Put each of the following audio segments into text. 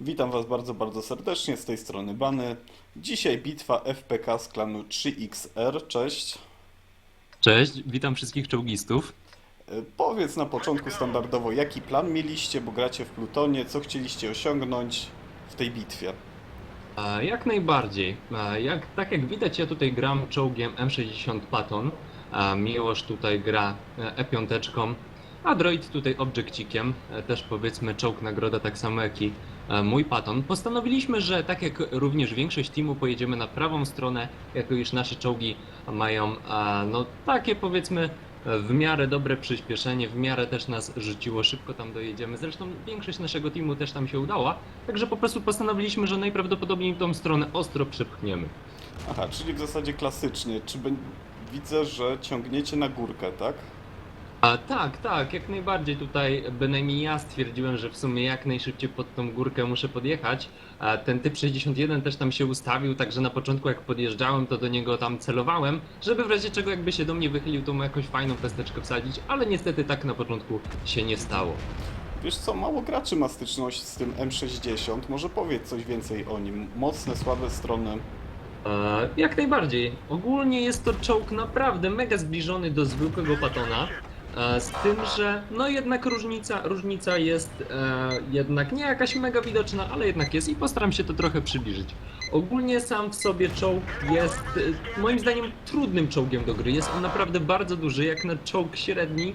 Witam Was bardzo, bardzo serdecznie z tej strony Bany. Dzisiaj bitwa FPK z klanu 3XR. Cześć. Cześć, witam wszystkich czołgistów. E, Powiedz na początku standardowo, jaki plan mieliście, bo gracie w Plutonie, co chcieliście osiągnąć w tej bitwie. A, Jak najbardziej. A, Jak, tak jak widać, ja tutaj gram czołgiem M60 Patton. A Miłosz tutaj gra e, E5, a Droid tutaj Objectikiem. E, Też powiedzmy czołg nagroda tak samo jak i e, mój Patton. Postanowiliśmy, że tak jak również większość teamu pojedziemy na prawą stronę, jako iż nasze czołgi mają a, no takie powiedzmy e, w miarę dobre przyspieszenie, w miarę też nas rzuciło, szybko tam dojedziemy. Zresztą większość naszego teamu też tam się udała, także po prostu postanowiliśmy, że najprawdopodobniej tą stronę ostro przepchniemy. Aha, czyli w zasadzie klasycznie. Czy bę- widzę, że ciągniecie na górkę, tak? A tak, tak, jak najbardziej tutaj bynajmniej ja stwierdziłem, że w sumie jak najszybciej pod tą górkę muszę podjechać. A ten typ 61 też tam się ustawił, także na początku jak podjeżdżałem, to do niego tam celowałem, żeby w razie czego jakby się do mnie wychylił, to mu jakąś fajną pesteczkę wsadzić, ale niestety tak na początku się nie stało. Wiesz co, mało graczy ma styczność z tym M60. Może powiedz coś więcej o nim. Mocne, słabe strony. E, Jak najbardziej. Ogólnie jest to czołg naprawdę mega zbliżony do zwykłego Patona. E, Z tym, że no jednak różnica, różnica jest e, jednak nie jakaś mega widoczna, ale jednak jest i postaram się to trochę przybliżyć. Ogólnie sam w sobie czołg jest e, moim zdaniem trudnym czołgiem do gry. Jest on naprawdę bardzo duży, jak na czołg średni.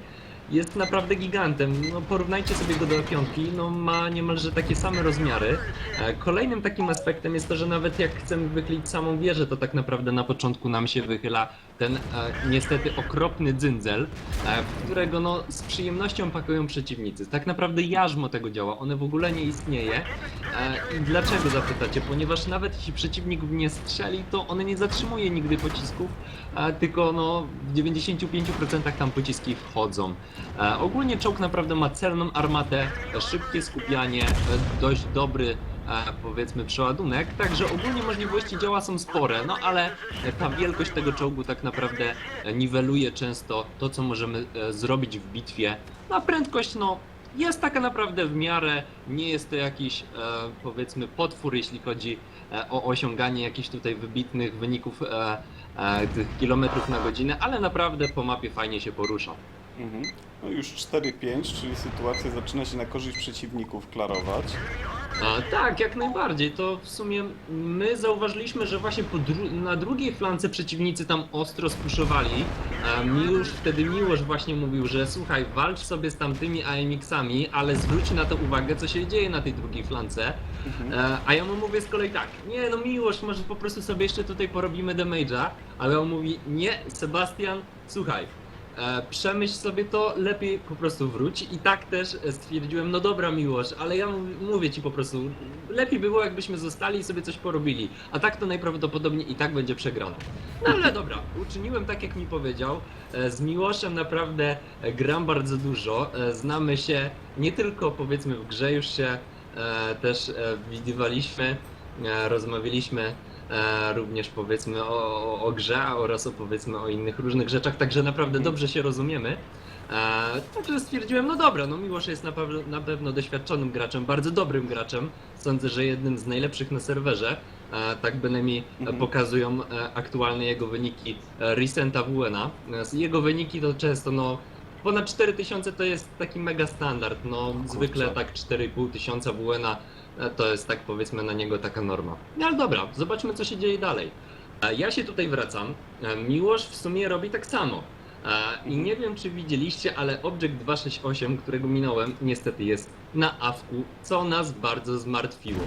Jest naprawdę gigantem. No, porównajcie sobie go do piątki, no ma niemalże takie same rozmiary. E, Kolejnym takim aspektem jest to, że nawet jak chcemy wychylić samą wieżę, to tak naprawdę na początku nam się wychyla ten e, niestety okropny dzyndzel, e, którego no, z przyjemnością pakują przeciwnicy. Tak naprawdę jarzmo tego działa, one w ogóle nie istnieje. E, I dlaczego zapytacie? Ponieważ nawet jeśli przeciwnik w nie strzeli, to on nie zatrzymuje nigdy pocisków, e, tylko no, w 95% tam pociski wchodzą. E, ogólnie czołg naprawdę ma celną armatę, e, szybkie skupianie, e, dość dobry powiedzmy przeładunek, także ogólnie możliwości działa są spore, no ale ta wielkość tego czołgu tak naprawdę niweluje często to, co możemy zrobić w bitwie. Na prędkość no jest taka naprawdę w miarę, nie jest to jakiś powiedzmy potwór, jeśli chodzi o osiąganie jakichś tutaj wybitnych wyników tych kilometrów na godzinę, ale naprawdę po mapie fajnie się porusza. Mhm. No już 4-5, czyli sytuacja zaczyna się na korzyść przeciwników klarować. A, tak, jak najbardziej. To w sumie my zauważyliśmy, że właśnie po dru na drugiej flance przeciwnicy tam ostro spuszowali. A mi już wtedy Miłosz właśnie mówił, że słuchaj, walcz sobie z tamtymi AMX-ami, ale zwróć na to uwagę, co się dzieje na tej drugiej flance. E, a ja mu mówię z kolei tak, nie no Miłosz, może po prostu sobie jeszcze tutaj porobimy damage'a, ale on mówi, nie, Sebastian, słuchaj, przemyśl sobie to, lepiej po prostu wróć. I tak też e, stwierdziłem, no dobra miłość, ale ja mów- mówię ci po prostu, lepiej by było jakbyśmy zostali i sobie coś porobili. A tak to najprawdopodobniej i tak będzie przegrane. No ale dobra, uczyniłem tak jak mi powiedział. E, Z Miłoszem naprawdę e, gram bardzo dużo. E, Znamy się nie tylko powiedzmy w grze, już się e, też e, widywaliśmy, e, rozmawialiśmy e, również powiedzmy o, o, grze oraz o powiedzmy o innych różnych rzeczach, także naprawdę dobrze się rozumiemy. E, także stwierdziłem, no dobra, no Miłosz jest na, pewno na pewno doświadczonym graczem, bardzo dobrym graczem. Sądzę, że jednym z najlepszych na serwerze. E, tak bynajmniej Mhm. pokazują e, aktualne jego wyniki e, Recenta WNA. E, jego wyniki to często no ponad 4000 to jest taki mega standard. No zwykle tak 4,5 tysiąca WNA E, To jest tak powiedzmy na niego taka norma. No ale dobra, zobaczmy co się dzieje dalej. E, Ja się tutaj wracam. E, Miłosz w sumie robi tak samo. E, I nie wiem czy widzieliście, ale Object 268, którego minąłem, niestety jest na awku, co nas bardzo zmartwiło.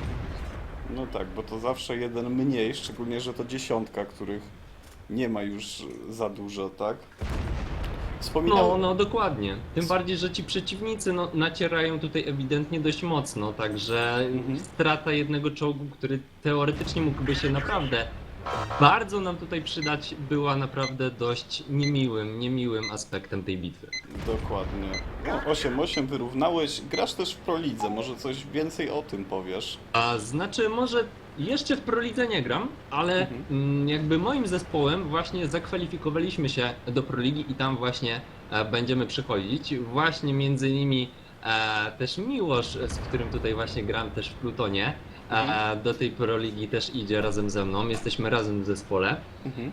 No tak, bo to zawsze jeden mniej, szczególnie, że to dziesiątka, których nie ma już za dużo, tak? Wspominałem... No, no dokładnie. Tym bardziej, że ci przeciwnicy no, nacierają tutaj ewidentnie dość mocno, także Mhm. strata jednego czołgu, który teoretycznie mógłby się naprawdę bardzo nam tutaj przydać, była naprawdę dość niemiłym, niemiłym aspektem tej bitwy. Dokładnie. No, 8-8 wyrównałeś. Grasz też w Prolidze, może coś więcej o tym powiesz? A znaczy, może jeszcze w Prolidze nie gram, ale Mhm. mm, jakby moim zespołem właśnie zakwalifikowaliśmy się do Proligi i tam właśnie e, będziemy przychodzić. Właśnie między innymi E, też Miłosz, z którym tutaj właśnie gram też w Plutonie, e, Mhm. do tej Proligi też idzie razem ze mną. Jesteśmy razem w zespole. Mhm.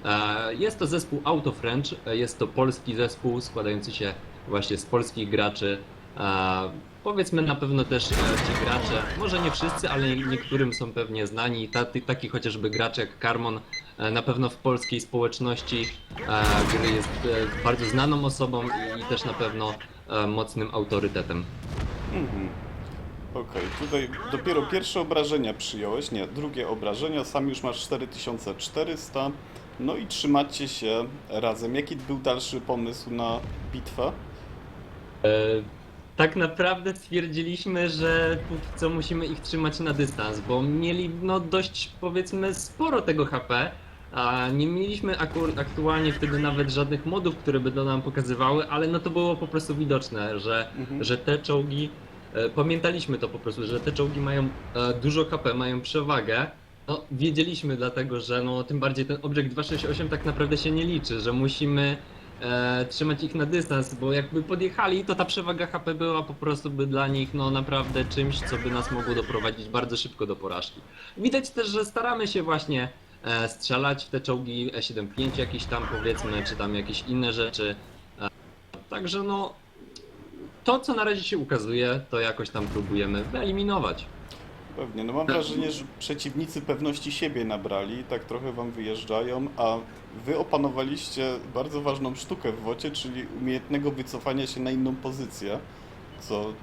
Jest to zespół Auto French, jest to polski zespół składający się właśnie z polskich graczy. Powiedzmy na pewno też e, ci gracze, może nie wszyscy, ale niektórym są pewnie znani. Tacy, taki chociażby gracz jak Karmon e, na pewno w polskiej społeczności e, jest e, bardzo znaną osobą i, i też na pewno e, mocnym autorytetem. Mhm. Okej, tutaj dopiero pierwsze obrażenia przyjąłeś, nie, drugie obrażenia, sam już masz 4400, no i trzymacie się razem. Jaki był dalszy pomysł na bitwę? E, Tak naprawdę stwierdziliśmy, że póki co musimy ich trzymać na dystans, bo mieli no dość powiedzmy sporo tego HP, a nie mieliśmy akur- aktualnie wtedy nawet żadnych modów, które by to nam pokazywały, ale no to było po prostu widoczne, że, Mhm. że te czołgi, e, pamiętaliśmy to po prostu, że te czołgi mają e, dużo HP, mają przewagę. No, wiedzieliśmy dlatego, że no tym bardziej ten obiekt 268 tak naprawdę się nie liczy, że musimy e, trzymać ich na dystans, bo jakby podjechali, to ta przewaga HP była po prostu by dla nich no naprawdę czymś, co by nas mogło doprowadzić bardzo szybko do porażki. Widać też, że staramy się właśnie e, strzelać w te czołgi E75 jakieś tam powiedzmy, czy tam jakieś inne rzeczy. E, także no to co na razie się ukazuje, to jakoś tam próbujemy wyeliminować. Pewnie, no mam wrażenie, że przeciwnicy pewności siebie nabrali, tak trochę wam wyjeżdżają, a wy opanowaliście bardzo ważną sztukę w wocie, czyli umiejętnego wycofania się na inną pozycję, co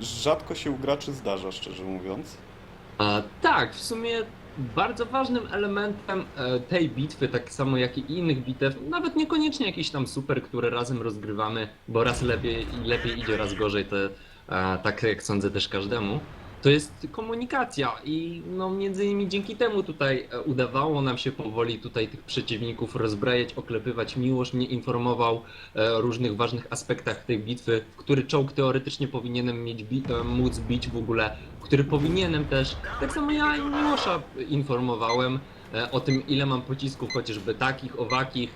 rzadko się u graczy zdarza, szczerze mówiąc. A, tak, w sumie bardzo ważnym elementem e, tej bitwy, tak samo jak i innych bitew, nawet niekoniecznie jakiś tam super, które razem rozgrywamy, bo raz lepiej, lepiej idzie, raz gorzej, to e, tak jak sądzę też każdemu, to jest komunikacja i no między innymi dzięki temu tutaj e, udawało nam się powoli tutaj tych przeciwników rozbrajać, oklepywać. Miłosz mnie informował e, o różnych ważnych aspektach tej bitwy, który czołg teoretycznie powinienem mieć bi- e, móc bić w ogóle, który powinienem też. Tak samo ja i Miłosza informowałem o tym, ile mam pocisków, chociażby takich, owakich.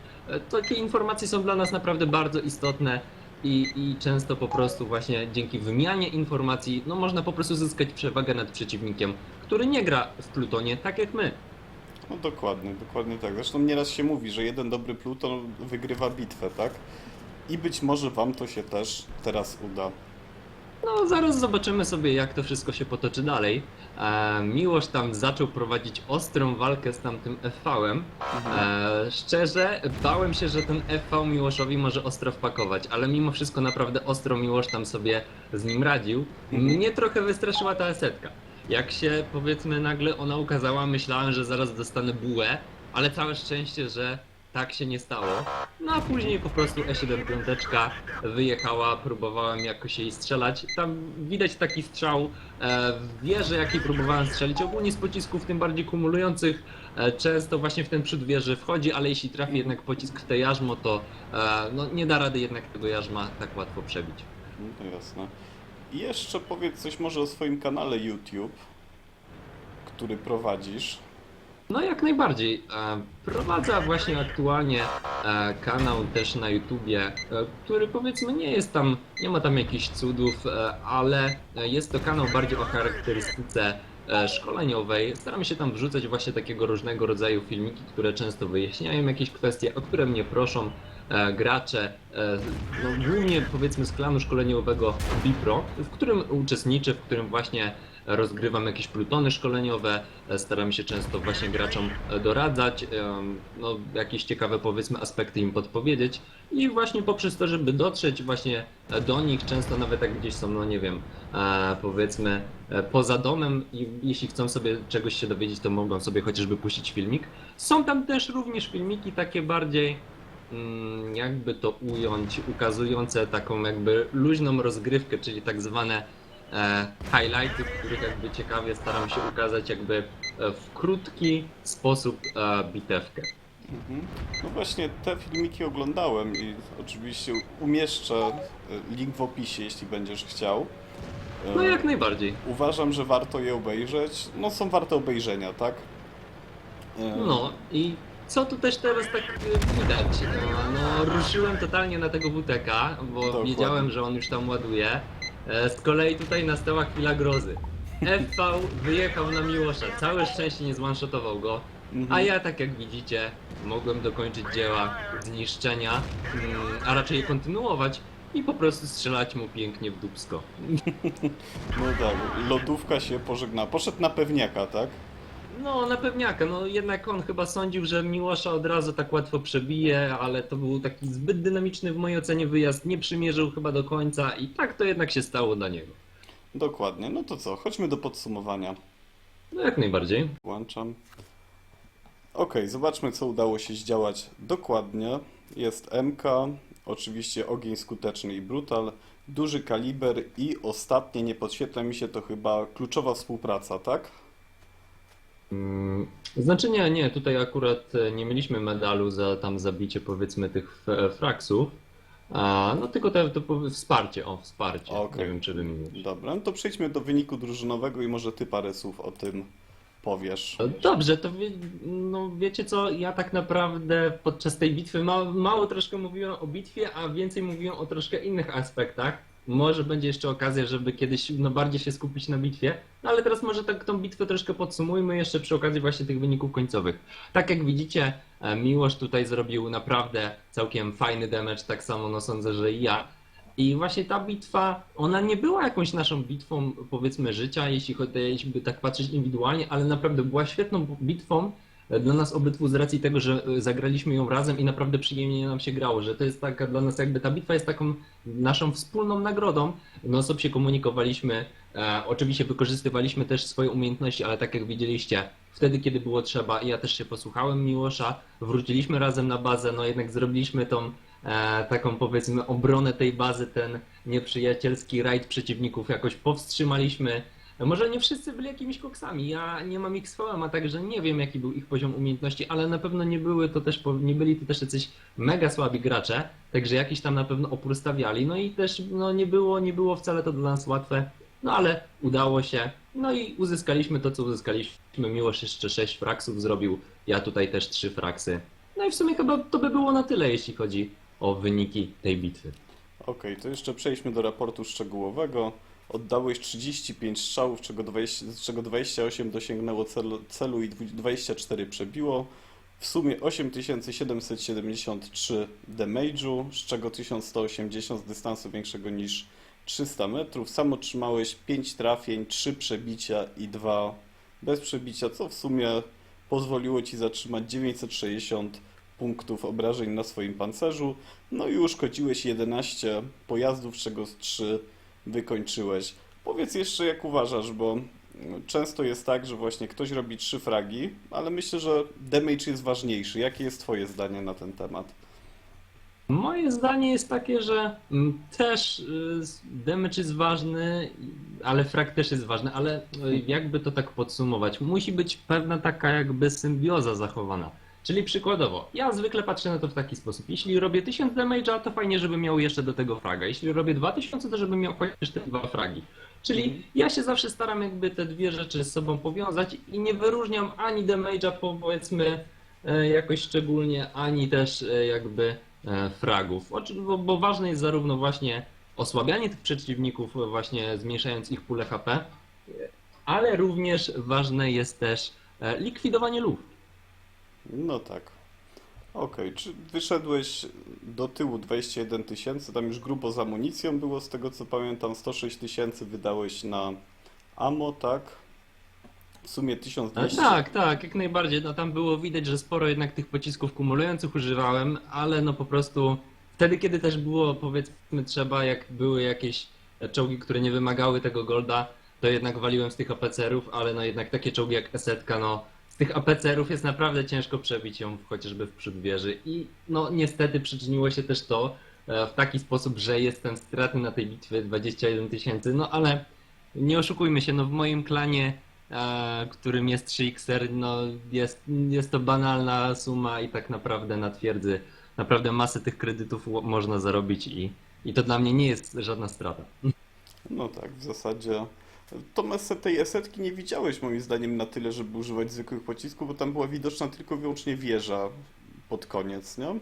Takie informacje są dla nas naprawdę bardzo istotne i, i często po prostu właśnie dzięki wymianie informacji, no można po prostu zyskać przewagę nad przeciwnikiem, który nie gra w Plutonie tak jak my. No dokładnie, dokładnie tak. Zresztą nieraz się mówi, że jeden dobry pluton wygrywa bitwę, tak? I być może wam to się też teraz uda. No, zaraz zobaczymy sobie, jak to wszystko się potoczy dalej. E, Miłosz tam zaczął prowadzić ostrą walkę z tamtym FV-em. E, szczerze, bałem się, że ten FV Miłoszowi może ostro wpakować, ale mimo wszystko naprawdę ostro Miłosz tam sobie z nim radził. Mhm. Mnie trochę wystraszyła ta esetka. Jak się powiedzmy nagle ona ukazała, myślałem, że zaraz dostanę bułę, ale całe szczęście, że tak się nie stało. No a później po prostu E75 wyjechała, próbowałem jakoś jej strzelać. Tam widać taki strzał e, w wieży, jakiej próbowałem strzelić. Ogólnie z pocisków, tym bardziej kumulujących, e, często właśnie w ten przód wieży wchodzi, ale jeśli trafi jednak pocisk w te jarzmo, to e, no, nie da rady jednak tego jarzma tak łatwo przebić. No jasne. I jeszcze powiedz coś może o swoim kanale YouTube, który prowadzisz. No jak najbardziej. E, Prowadzę właśnie aktualnie e, kanał też na YouTubie, e, który powiedzmy nie jest tam, nie ma tam jakichś cudów, ale jest to kanał bardziej o charakterystyce szkoleniowej. Staram się tam wrzucać właśnie takiego różnego rodzaju filmiki, które często wyjaśniają jakieś kwestie, o które mnie proszą gracze, no głównie powiedzmy z klanu szkoleniowego Bipro, w którym uczestniczę, w którym właśnie rozgrywam jakieś plutony szkoleniowe, e, staram się często właśnie graczom e, doradzać, em, no, jakieś ciekawe powiedzmy aspekty im podpowiedzieć i właśnie poprzez to, żeby dotrzeć właśnie e, do nich, często nawet jak gdzieś są, no nie wiem, e, powiedzmy e, poza domem i jeśli chcą sobie czegoś się dowiedzieć, to mogą sobie chociażby puścić filmik. Są tam też również filmiki takie bardziej mm, jakby to ująć, ukazujące taką jakby luźną rozgrywkę, czyli tak zwane e, highlighty, w których jakby ciekawie staram się ukazać jakby e, w krótki sposób e, bitewkę. Mhm. No właśnie te filmiki oglądałem i oczywiście umieszczę e, link w opisie, jeśli będziesz chciał. E, No jak najbardziej. Uważam, że warto je obejrzeć. No są warte obejrzenia, tak? E, No i co tu też teraz tak e, widać? E, No ruszyłem totalnie na tego WTK, bo Dokładnie. wiedziałem, że on już tam ładuje. E, Z kolei tutaj nastała chwila grozy. FV wyjechał na Miłosza, całe szczęście nie zwanshotował go, a ja tak jak widzicie mogłem dokończyć dzieła zniszczenia, mm, a raczej je kontynuować i po prostu strzelać mu pięknie w dupsko. No tak, lodówka się pożegna. Poszedł na pewniaka, tak? No, na pewniaka, no jednak on chyba sądził, że Miłosza od razu tak łatwo przebije, ale to był taki zbyt dynamiczny w mojej ocenie wyjazd, nie przymierzył chyba do końca i tak to jednak się stało dla niego. Dokładnie. No to co, chodźmy do podsumowania. No jak najbardziej. Włączam. Ok, zobaczmy co udało się zdziałać dokładnie. Jest MK, oczywiście ogień skuteczny i brutal, duży kaliber i ostatnie, nie podświetla mi się to chyba kluczowa współpraca, tak? Mm, Znaczy nie, tutaj akurat e, nie mieliśmy medalu za tam zabicie powiedzmy tych f- fraksów, a, no tylko to, to wsparcie, o wsparcie, Okej. nie wiem czy wymienić. Dobra, no to przejdźmy do wyniku drużynowego i może ty parę słów o tym powiesz. Dobrze, to wie, no wiecie co, ja tak naprawdę podczas tej bitwy mało, mało troszkę mówiłem o bitwie, a więcej mówiłem o troszkę innych aspektach. Może będzie jeszcze okazja, żeby kiedyś no, bardziej się skupić na bitwie, no, ale teraz może tak tą bitwę troszkę podsumujmy jeszcze przy okazji właśnie tych wyników końcowych. Tak jak widzicie, e, Miłosz tutaj zrobił naprawdę całkiem fajny damage, tak samo no sądzę, że i ja. I właśnie ta bitwa, ona nie była jakąś naszą bitwą, powiedzmy, życia, jeśli chodzi, jeśli by tak patrzeć indywidualnie, ale naprawdę była świetną bitwą dla nas obydwu z racji tego, że e, zagraliśmy ją razem i naprawdę przyjemnie nam się grało, że to jest taka dla nas jakby ta bitwa jest taką naszą wspólną nagrodą. No sobie się komunikowaliśmy, e, oczywiście wykorzystywaliśmy też swoje umiejętności, ale tak jak widzieliście, wtedy kiedy było trzeba, ja też się posłuchałem Miłosza, wróciliśmy razem na bazę, no jednak zrobiliśmy tą e, taką powiedzmy obronę tej bazy, ten nieprzyjacielski rajd przeciwników jakoś powstrzymaliśmy. Może nie wszyscy byli jakimiś koksami. Ja nie mam XVM, a także nie wiem jaki był ich poziom umiejętności, ale na pewno nie były to też nie byli to też jacyś mega słabi gracze, także jakiś tam na pewno opór stawiali. No i też no nie było, nie było wcale to dla nas łatwe. No ale udało się. No i uzyskaliśmy to, co uzyskaliśmy. Miłosz jeszcze 6 fraksów zrobił. Ja tutaj też 3 fraksy. No i w sumie chyba to by było na tyle, jeśli chodzi o wyniki tej bitwy. Okej, to jeszcze przejdźmy do raportu szczegółowego. Oddałeś 35 strzałów, czego 20, z czego 28 dosięgnęło celu, celu i dwu- 24 przebiło. W sumie 8773 damage'u, z czego 1180 z dystansu większego niż 300 metrów. Sam otrzymałeś 5 trafień, 3 przebicia i 2 bez przebicia, co w sumie pozwoliło Ci zatrzymać 960 punktów obrażeń na swoim pancerzu. No i uszkodziłeś 11 pojazdów, z czego z 3 wykończyłeś. Powiedz jeszcze, jak uważasz, bo często jest tak, że właśnie ktoś robi 3 fragi, ale myślę, że damage jest ważniejszy. Jakie jest Twoje zdanie na ten temat? Moje zdanie jest takie, że mm, też y, damage jest ważny, ale frag też jest ważny, ale y, jakby to tak podsumować, musi być pewna taka jakby symbioza zachowana. Czyli przykładowo, ja zwykle patrzę na to w taki sposób. Jeśli robię 1000 damage'a, to fajnie, żeby miał jeszcze do tego fraga. Jeśli robię 2000, to żeby miał chociaż te dwa fragi. Czyli ja się zawsze staram jakby te dwie rzeczy z sobą powiązać i nie wyróżniam ani damage'a powiedzmy e, jakoś szczególnie, ani też e, jakby e, fragów. Bo, bo ważne jest zarówno właśnie osłabianie tych przeciwników, właśnie zmniejszając ich pulę HP, ale również ważne jest też likwidowanie luf. No tak. Okej, czy wyszedłeś do tyłu 21 tysięcy, tam już grubo z amunicją było, z tego co pamiętam, 106 tysięcy wydałeś na ammo, tak? W sumie E, 1200. Tak, tak, jak najbardziej. No tam było widać, że sporo jednak tych pocisków kumulujących używałem, ale no po prostu wtedy, kiedy też było powiedzmy trzeba, jak były jakieś czołgi, które nie wymagały tego golda, to jednak waliłem z tych APCR-ów, ale no jednak takie czołgi jak Esetka, no tych APCR-ów jest naprawdę ciężko przebić ją chociażby w przód wieży i no niestety przyczyniło się też to e, w taki sposób, że jestem stratny na tej bitwie 21 tysięcy, no ale nie oszukujmy się, no w moim klanie e, którym jest 3XR, no jest, jest to banalna suma i tak naprawdę na twierdzy naprawdę masę tych kredytów można zarobić i, i to dla mnie nie jest żadna strata. No tak, w zasadzie. Tomas, tej esetki nie widziałeś moim zdaniem na tyle, żeby używać zwykłych pocisków, bo tam była widoczna tylko i wyłącznie wieża pod koniec, nie?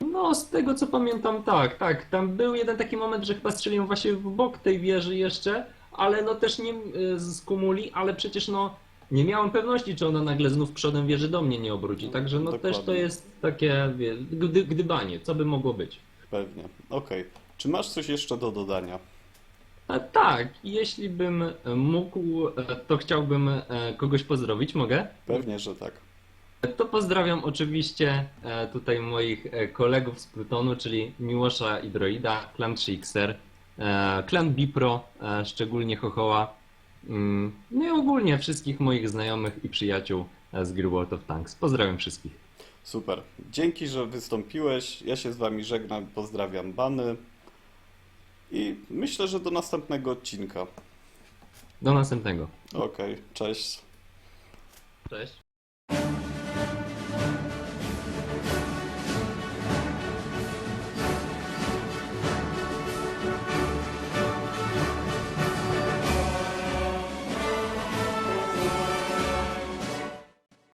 No, z tego co pamiętam, tak, tak. Tam był jeden taki moment, że chyba strzeliłem właśnie w bok tej wieży jeszcze, ale no też nie y, z kumuli, ale przecież no nie miałem pewności, czy ona nagle znów przodem wieży do mnie nie obróci. Także no też to Dokładnie. jest takie wie, gdy, gdybanie, co by mogło być. Pewnie. Okej. Czy masz coś jeszcze do dodania? A tak, jeśli bym mógł, e, to chciałbym e, kogoś pozdrowić, mogę? Pewnie, że tak. To pozdrawiam oczywiście e, tutaj moich e, kolegów z Plutonu, czyli Miłosza i Droida, klan 3XR, e, klan Bipro, e, szczególnie Chochoła, mm, no i ogólnie wszystkich moich znajomych i przyjaciół e, z gry World of Tanks. Pozdrawiam wszystkich. Super. Dzięki, że wystąpiłeś. Ja się z wami żegnam. Pozdrawiam Bany. I myślę, że do następnego odcinka. Do następnego. Okej, cześć. Cześć.